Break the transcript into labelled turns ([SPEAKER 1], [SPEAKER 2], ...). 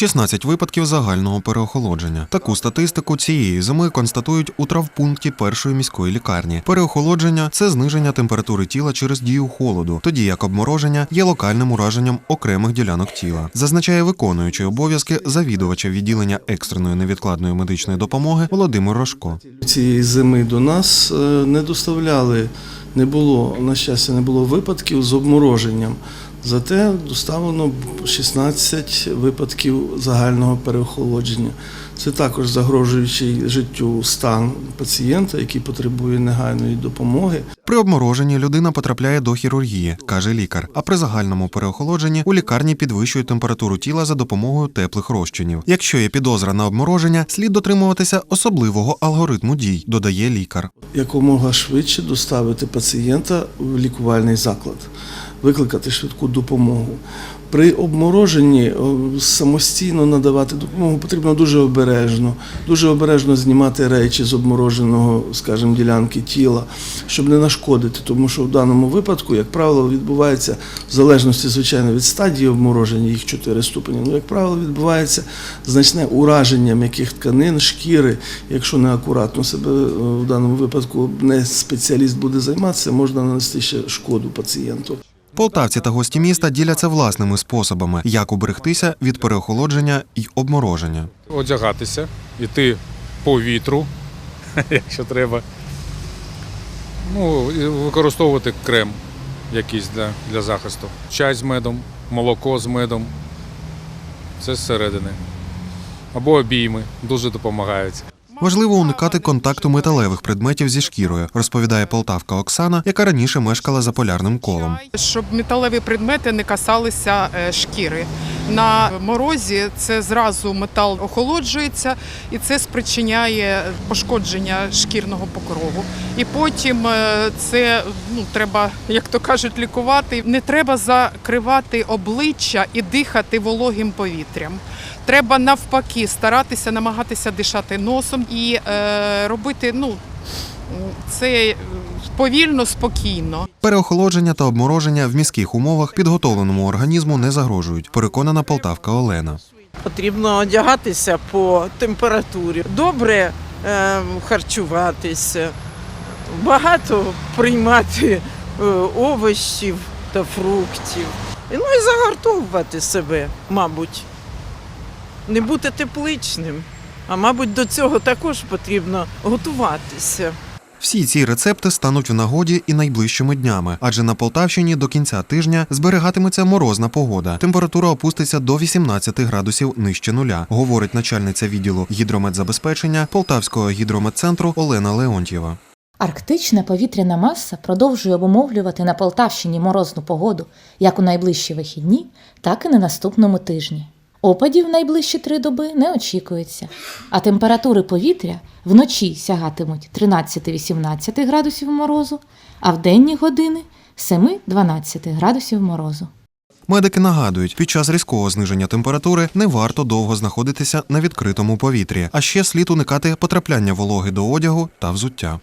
[SPEAKER 1] 16 випадків загального переохолодження. Таку статистику цієї зими констатують у травпункті першої міської лікарні. Переохолодження це зниження температури тіла через дію холоду, тоді як обмороження є локальним ураженням окремих ділянок тіла. Зазначає виконуючий обов'язки завідувача відділення екстреної невідкладної медичної допомоги Володимир Рожко.
[SPEAKER 2] Цієї зими до нас е, не доставляли, не було, на щастя, не було випадків з обмороженням. Зате доставлено 16 випадків загального переохолодження. Це також загрожуючий життю стан пацієнта, який потребує негайної допомоги.
[SPEAKER 1] При обмороженні людина потрапляє до хірургії, каже лікар. А при загальному переохолодженні у лікарні підвищують температуру тіла за допомогою теплих розчинів. Якщо є підозра на обмороження, слід дотримуватися особливого алгоритму дій, додає лікар.
[SPEAKER 2] Якомога швидше доставити пацієнта в лікувальний заклад, викликати швидку допомогу. При обмороженні самостійно надавати допомогу потрібно дуже обережно, дуже обережно знімати речі з обмороженого, скажімо, ділянки тіла, щоб не нашкодити, тому що в даному випадку, як правило, відбувається в залежності, звичайно, від стадії обмороження, їх чотири ступені. Ну, як правило, відбувається значне ураження м'яких тканин, шкіри. Якщо неакуратно себе е, в даному випадку не спеціаліст буде займатися, можна нанести ще шкоду пацієнту.
[SPEAKER 1] Полтавці та гості міста діляться власними способами, як уберегтися від переохолодження і обмороження.
[SPEAKER 3] одягатися, йти по вітру, якщо треба. Ну, використовувати крем якийсь для, для захисту. Чай з медом, молоко з медом. Це зсередини. Або обійми дуже допомагають.
[SPEAKER 1] Важливо уникати контакту металевих предметів зі шкірою, розповідає полтавка Оксана, яка раніше мешкала за полярним колом.
[SPEAKER 4] щоб металеві предмети не касалися е, шкіри. На морозі це зразу метал охолоджується і це спричиняє пошкодження шкірного покрову. І потім е, це ну, треба, як то кажуть, лікувати. Не треба закривати обличчя і дихати вологим повітрям. Треба навпаки старатися намагатися дишати носом і е, робити ну, це повільно, спокійно.
[SPEAKER 1] Переохолодження та обмороження в міських умовах підготовленому організму не загрожують, переконана полтавка Олена.
[SPEAKER 5] Потрібно одягатися по температурі, добре е, харчуватися, багато приймати е, овочів та фруктів. Ну і загартовувати себе, мабуть. Не бути тепличним. А мабуть, до цього також потрібно готуватися.
[SPEAKER 1] Всі ці рецепти стануть в нагоді і найближчими днями, адже на Полтавщині до кінця тижня зберігатиметься морозна погода. Температура опуститься до 18 градусів нижче нуля, говорить начальниця відділу гідрометзабезпечення Полтавського гідрометцентру Олена Леонтьєва.
[SPEAKER 6] Арктична повітряна маса продовжує обумовлювати на Полтавщині морозну погоду як у найближчі вихідні, так і на наступному тижні. Опадів найближчі три доби не очікується, а температури повітря вночі сягатимуть 13-18 градусів морозу, а в денні години 7-12 градусів морозу.
[SPEAKER 1] Медики нагадують, під час різкого зниження температури не варто довго знаходитися на відкритому повітрі, а ще слід уникати потрапляння вологи до одягу та взуття.